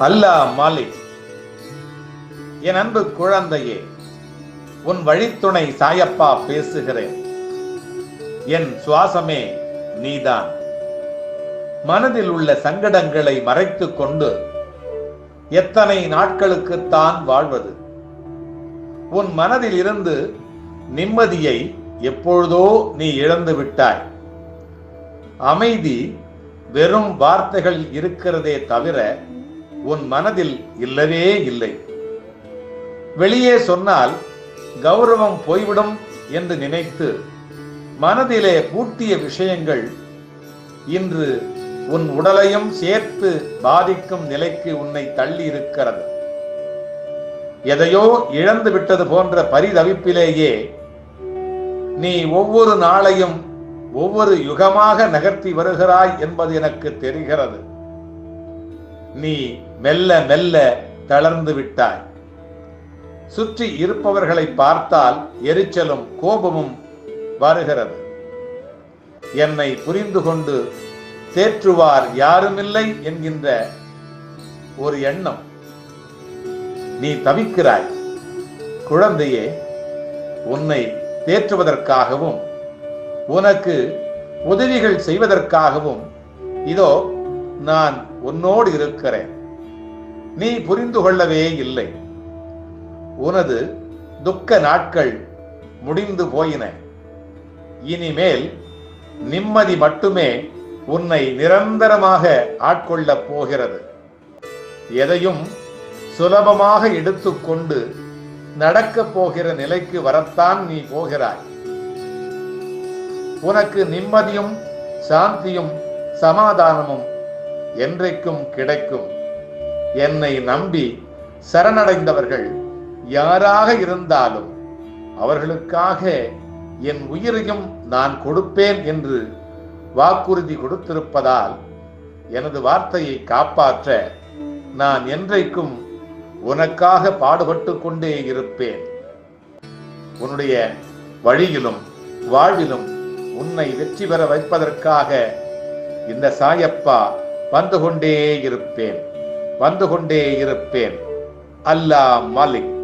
அல்லாஹ் மாலிக் என் அன்பு குழந்தையே உன் வழித்துணை சாயப்பா பேசுகிறேன். என் சுவாசமே நீதான். மனதில் உள்ள சங்கடங்களை மறைத்துக் கொண்டு எத்தனை நாட்களுக்குத்தான் வாழ்வது? உன் மனதில் இருந்து நிம்மதியை எப்பொழுதோ நீ இழந்து விட்டாய். அமைதி வெறும் வார்த்தைகள் இருக்கிறதே தவிர உன் மனதில் இல்லவே இல்லை. வெளியே சொன்னால் கௌரவம் போய்விடும் என்று நினைத்து மனதிலே பூட்டிய விஷயங்கள் இன்று உன் உடலையும் சேர்த்து பாதிக்கும் நிலைக்கு உன்னை தள்ளி இருக்கிறது எதையோ இழந்து விட்டது போன்ற பரிதவிப்பிலேயே நீ ஒவ்வொரு நாளையும் ஒவ்வொரு யுகமாக நகர்த்தி வருகிறாய் என்பது எனக்கு தெரிகிறது. நீ மெல்ல மெல்ல தளர்ந்து விட்டாய். சுற்றி இருப்பவர்களை பார்த்தால் எரிச்சலும் கோபமும் வருகிறது. என்னை புரிந்து கொண்டு தேற்றுவார் யாருமில்லை என்கின்ற ஒரு எண்ணம் நீ தவிக்கிறாய். குழந்தையே உன்னை தேற்றுவதற்காகவும் உனக்கு உதவிகள் செய்வதற்காகவும் இதோ நான் உன்னோடு இருக்கிறேன். நீ புரிந்து கொள்ளவே இல்லை. உனது துக்க நாட்கள் முடிந்து போயின. இனிமேல் நிம்மதி மட்டுமே உன்னை நிரந்தரமாக ஆட்கொள்ளப் போகிறது. எதையும் சுலபமாக எடுத்துக்கொண்டு நடக்கப் போகிற நிலைக்கு வரத்தான் நீ போகிறாய். உனக்கு நிம்மதியும் சாந்தியும் சமாதானமும் என்றைக்கும் கிடைக்கும். என்னை நம்பி சரணடைந்தவர்கள் யாராக இருந்தாலும் அவர்களுக்காக என் உயிரையும் நான் கொடுப்பேன் என்று வாக்குறுதி கொடுத்திருப்பதால் எனது வார்த்தையை காப்பாற்ற நான் என்றைக்கும் உனக்காக பாடுபட்டு கொண்டே இருப்பேன். உன்னுடைய வழியிலும் வாழ்விலும் உன்னை வெற்றி பெற வைப்பதற்காக இந்த சாயப்பா வந்து கொண்டே இருப்பேன். வந்து கொண்டே இருப்பேன். அல்லாஹ் மாலிக்.